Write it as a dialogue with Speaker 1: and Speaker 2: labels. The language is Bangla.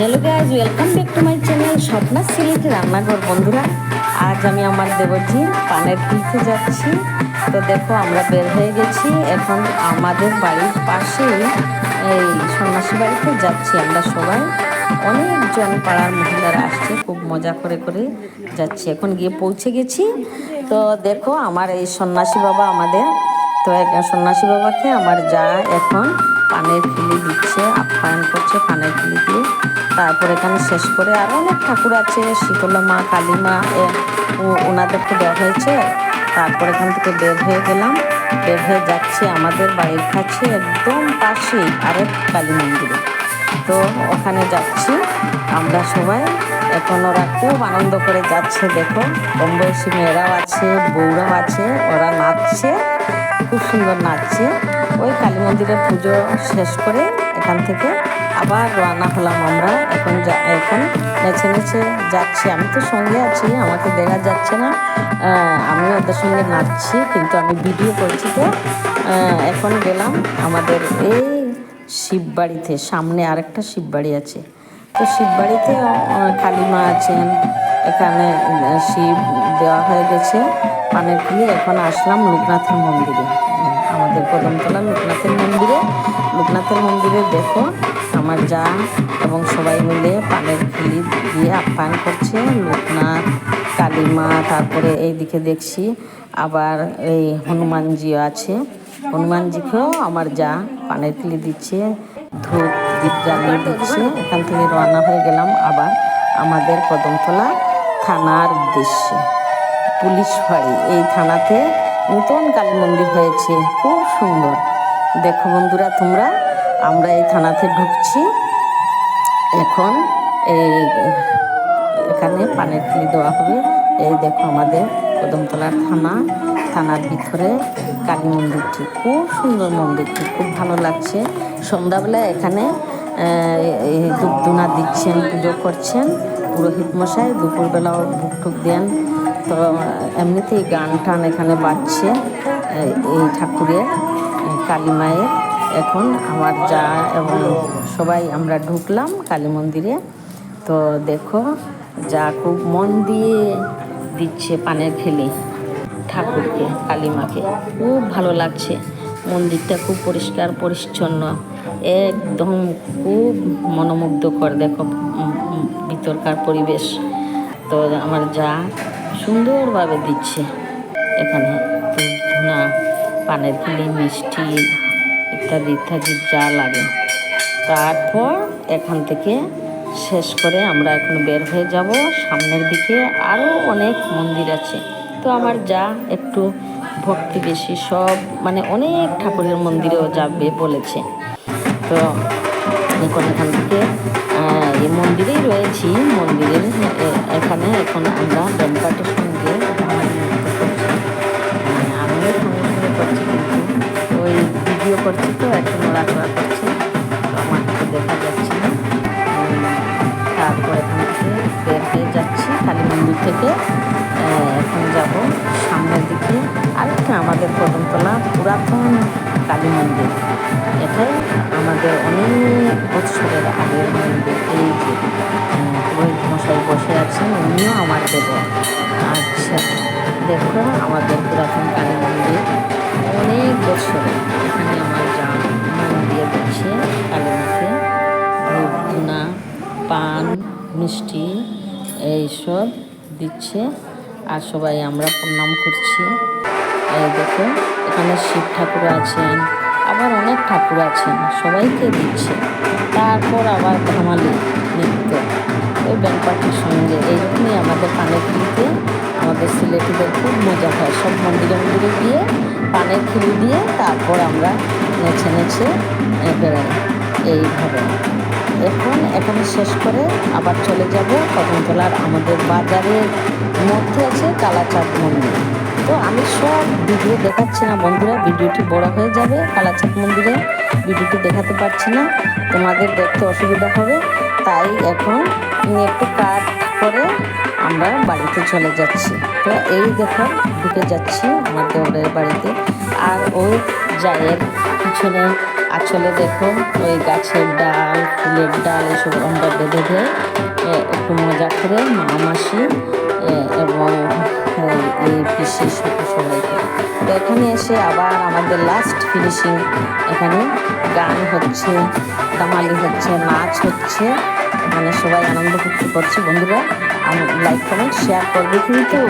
Speaker 1: Hello guys welcome back to my channel Swapna Sylheti রান্নাঘর বন্ধুরা। আজ আমি আমার দেবজি পানের কিনতে যাচ্ছি। তো দেখো, আমরা বের হয়ে গেছি। এখন আমাদের বাড়ির পাশেই এই সন্ন্যাসী বাড়িতে যাচ্ছি আমরা সবাই। অনেকজন পাড়ার মহিলারা আসছে, খুব মজা করে করে যাচ্ছি। এখন গিয়ে পৌঁছে গেছি। তো দেখো, আমার এই সন্ন্যাসী বাবা আমাদের। তো সন্ন্যাসী বাবাকে আমার যা এখন পানের খিলি দিচ্ছে, আপ্যায়ন করছে পানের খিলি দিয়ে। তারপর এখানে শেষ করে আরও অনেক ঠাকুর আছে, শীতলা মা, কালী মা ওনাদেরকে দেওয়া হয়েছে। তারপর এখান থেকে বের হয়ে গেলাম। বের হয়ে যাচ্ছি আমাদের বাড়ির কাছে, একদম পাশেই আরেক কালী মন্দিরে। তো ওখানে যাচ্ছি। আমরা সবাই এখন ওরা খুব আনন্দ করে যাচ্ছে, দেখো। কম বয়সী মেয়েরাও আছে, বউরাও আছে, ওরা নাচছে। খুব সুন্দর নাচছে ওই কালী মন্দিরে পুজো শেষ করে এখান থেকে আবার রওনা হলাম আমরা। এখন এখন নেচে নেচে যাচ্ছি। আমি তো সঙ্গে আছি, আমাকে দেখা যাচ্ছে না। আমি ওদের সঙ্গে নাচছি, কিন্তু আমি ভিডিও করছি তো। এখন গেলাম আমাদের এই শিববাড়িতে। সামনে আরেকটা শিববাড়ি আছে। তো শিববাড়িতে কালী মা আছেন। এখানে শিব দেওয়া হয়ে গেছে। পানের খুলে এখন আসলাম লোকনাথের মন্দিরে। আমাদের কদমতলা লোকনাথের মন্দিরে। লোকনাথের মন্দিরে দেখো আমার যা এবং সবাই মিলে পানের খিলি দিয়ে আপ্যায়ন করছে। লোকনাথ, কালীমা, তারপরে এইদিকে দেখছি আবার এই হনুমানজিও আছে। হনুমানজিকেও আমার যা পানের খিলি দিচ্ছে, ধূপ দীপ জ্বালিয়ে দিচ্ছে। এখান থেকে রওনা হয়ে গেলাম আবার আমাদের কদমতলা থানার উদ্দেশ্যে। পুলিশ ফাঁড়ি এই থানাতে নতুন কালী মন্দির হয়েছে। খুব সুন্দর। দেখো বন্ধুরা তোমরা, আমরা এই থানাতে ঢুকছি। এখন এই, এখানে পানের খিলি দেওয়া হবে। এই দেখো আমাদের কদমতলার থানা। থানার ভিতরে কালী মন্দিরটি খুব সুন্দর মন্দিরটি। খুব ভালো লাগছে। সন্ধ্যাবেলা এখানে ধূপধুনা দিচ্ছেন পুজো করছেন। পুরোহিত মশাই দুপুরবেলাও ভুক টুক দেন। তো এমনিতেই গান টান এখানে বাজছে এই ঠাকুরের কালী মায়ের। এখন আমার যা এবং সবাই আমরা ঢুকলাম কালী মন্দিরে। তো দেখো, যা খুব মন দিয়ে দিচ্ছে পানের খেলি ঠাকুরকে কালীমাকে খুব ভালো লাগছে। মন্দিরটা খুব পরিষ্কার, পরিচ্ছন্ন, একদম খুব মনোমুগ্ধকর। দেখো ভিতরকার পরিবেশ। তো আমার যা সুন্দরভাবে দিচ্ছে। এখানে ধুনা, পানের খিলি মিষ্টি ইত্যাদি ইত্যাদি যা লাগে। তারপর এখান থেকে শেষ করে আমরা এখন বের হয়ে যাব। সামনের দিকে আরও অনেক মন্দির আছে। তো আমার যা একটু ভক্তি বেশি সব মানে অনেক ঠাকুরের মন্দিরেও যাবে বলেছে। তো এখান থেকে এই মন্দিরেই রয়েছি। মন্দিরের এখানে এখন আমরা ব্যাংকাটের সঙ্গে মানে আমিও সঙ্গে সঙ্গে করছি কিন্তু ওই ভিডিও করছি তো একটু নড়াচড়া করছে। আমার দেখা যাচ্ছে না। তারপর এখান থেকে বের হয়ে যাচ্ছি কালী মন্দির থেকে এখন যাব সামনের দিকে। আরেকটা আমাদের কদমতলা পুরাতন কালী মন্দির এটাই আমাদের অনেক বছরের আগের মন্দির এই যে মশাই বসে আছেন, উনিও আমার দেব আচ্ছা দেখো, আমাদের পুরাতন কালী মন্দির অনেক বছরে এখানে আমার যা মন দিয়ে দিচ্ছে কালী মাকে পান, মিষ্টি, এইসব দিচ্ছে। আর সবাই আমরা প্রণাম করছি। এই দেখো, এখানে শিব ঠাকুর আছেন। আবার অনেক ঠাকুর আছেন, সবাইকে দিচ্ছে। তারপর আবার ধামালি, নৃত্য। ওই ব্যান্ড সঙ্গে এইরকমই আমাদের পানের খিলিতে আমাদের সিলেটিদের খুব মজা হয়। সব মন্দিরে মন্দিরে গিয়ে পানের খিলি দিয়ে তারপর আমরা নেচে নেচে বেড়াই। এইভাবে। এখন এখন শেষ করে আবার চলে যাব কদমতলার আমাদের বাজারের মধ্যে আছে কালাচাঁদ মন্দির। তো আমি সব ভিডিও দেখাচ্ছি না বন্ধুরা, ভিডিওটি বড় হয়ে যাবে, কালাচাঁদ মন্দিরে ভিডিওটি দেখাতে পারছি না, তোমাদের দেখতে অসুবিধা হবে, তাই এখন একটু কাট করে আমরা বাড়িতে চলে যাচ্ছি। তো এই দেখো, ঢুকে যাচ্ছি আমার দেওরের বাড়িতে। আর ওই জায়ের পিছনে আঁচলে দেখো, ওই গাছের ডাল, ফুলের ডাল, এসব আমরা বেঁধে দেয় একটু মজা করে মা মাসি এবং পিসি সব- সবাইকে তো এখানে এসে আবার আমাদের লাস্ট ফিনিশিং এখানে গান হচ্ছে তামালি হচ্ছে, নাচ হচ্ছে। মানে সবাই আনন্দ করতে করছে। বন্ধুরা লাইক কমেন্ট শেয়ার করবে কিন্তু।